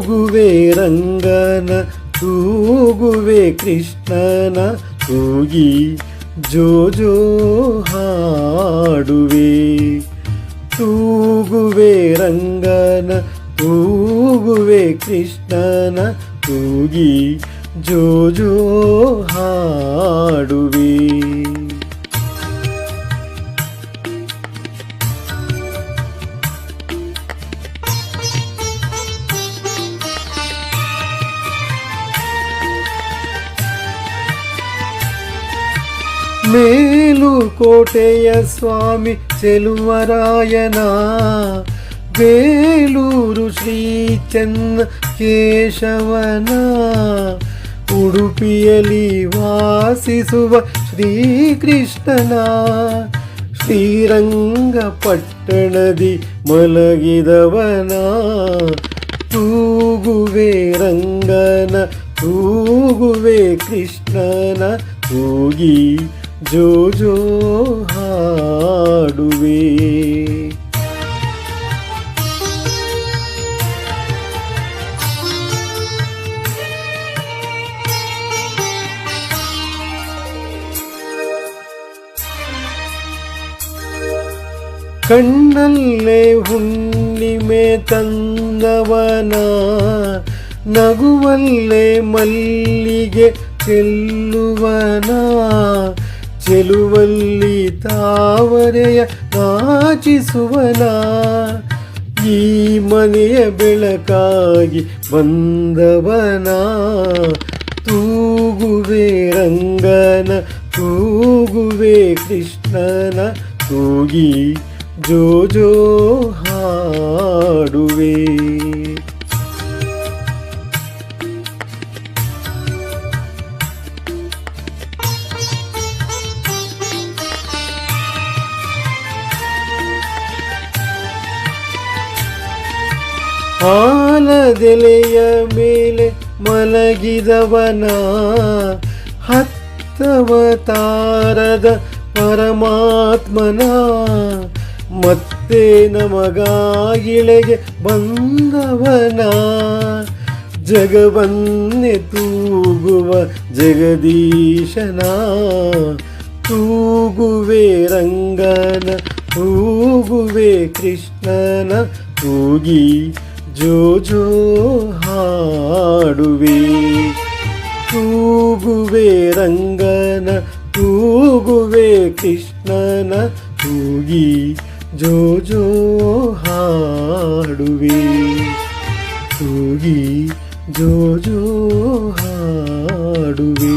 ತೂಗುವೆ ರಂಗನ ತೂಗುವೆ ಕೃಷ್ಣನ ತೂಗಿ ಜೋ ಜೋ ಹಾಡುವೆ ತೂಗುವೆ ರಂಗನ ತೂಗುವೆ ಕೃಷ್ಣನ ತೂಗಿ ಜೋ ಜೋ ಹಾಡುವೆ ಮೇಲುಕೋಟೆಯ ಸ್ವಾಮಿ ಚೆಲುವರಾಯನ, ಬೇಲೂರು ಶ್ರೀ ಚನ್ನ ಕೇಶವನ ಉಡುಪಿಯಲ್ಲಿ ವಾಸಿಸುವ ಶ್ರೀಕೃಷ್ಣನ, ಶ್ರೀರಂಗಪಟ್ಟಣದಿ ಮಲಗಿದವನ, ತೂಗುವೆ ರಂಗನ, ತೂಗುವೆ ಕೃಷ್ಣನ, ತೂಗಿ ಜೋ ಜೋ ಹಾಡುವೆ. ಕಣ್ಣಲ್ಲೇ ಹುಣ್ಣಿಮೆ ತಂದವನ ನಗುವಲ್ಲೇ ಮಲ್ಲಿಗೆ ಚೆಲ್ಲುವನ. ಚೆಲುವಲ್ಲಿ ತಾವರೆಯ ನಾಚಿಸುವನ ಈ ಮನೆಯ ಬೆಳಕಾಗಿ ಬಂದವನ. ತೂಗುವೆ ರಂಗನ, ತೂಗುವೆ ಕೃಷ್ಣನ. ತೂಗಿ ಜೋ ಜೋ ಹಾಡುವೆ. ಆಲದೆಲೆಯ ಮೇಲೆ ಮಲಗಿದವನ ಹತ್ತವತಾರದ ಪರಮಾತ್ಮನ. ಮತ್ತೆ ನಮಗಾಗಿಳೆಗೆ ಬಂದವನ. ಜಗವನ್ನೆ ತೂಗುವ ಜಗದೀಶನ. ತೂಗುವೆ ರಂಗನ, ತೂಗುವೆ ಕೃಷ್ಣನ. ತೂಗಿ ಜೋ ಜೋ ಹಾಡುವೆ ತೂಗುವೆ ರಂಗನ ತೂಗುವೆ ಕೃಷ್ಣನ ತೂಗಿ ಜೋ ಜೋ ಹಾಡುವೆ ತೂಗಿ ಜೋ ಜೋ ಹಾಡುವೆ